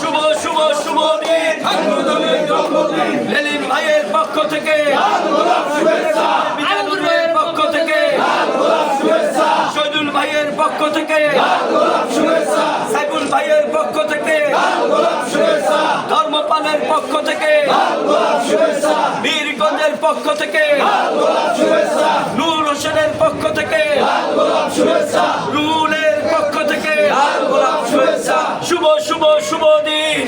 শুভ শুভ শুভ দিন ভাইয়ের পক্ষ থেকে পক্ষ থেকে শহীদুল ভাইয়ের পক্ষ থেকে সাইফুল ভাইয়ের পক্ষ থেকে ধর্মপালের পক্ষ থেকে পক্ষ থেকে। নূর হোসেনের পক্ষ থেকে। রুলের পক্ষ থেকে। শুভ শুভ শুভ দিন।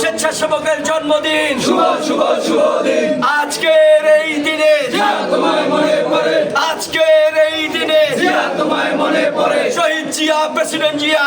স্বেচ্ছাসেবকের জন্মদিন। শুভ শুভ শুভ দিন আজকের এই দিনে। আজকের এই দিনে। তোমায় মনে পড়ে শহীদ জিয়া, প্রেসিডেন্ট জিয়া।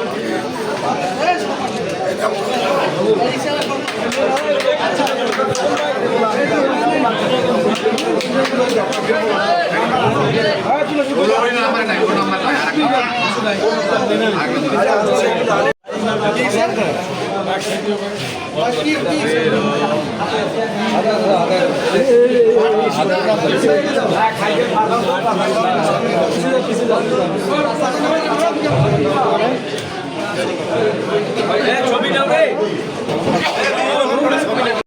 নেবে